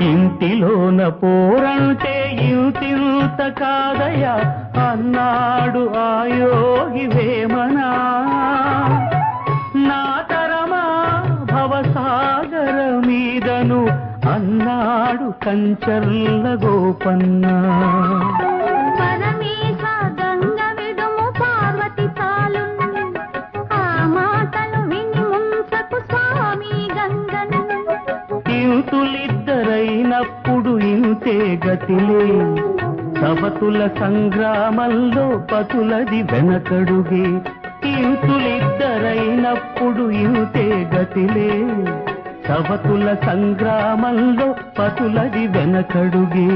ఇంటిలోన పోరంటే ఇంతింత కాదయ అన్నాడు ఆయోగి వేమనా. నా తరమా భవసాగర మీదను అన్నాడు కంచర్ల గోపన్నా. ఇంతులిద్దరైనప్పుడు ఇంతే గతిలే. సవతుల సంగ్రామంలో పతులది వెనకడుగే. ఇంతులిద్దరైనప్పుడు ఇంతే గతిలే. సవతుల సంగ్రామంలో పతులది వెనకడుగే.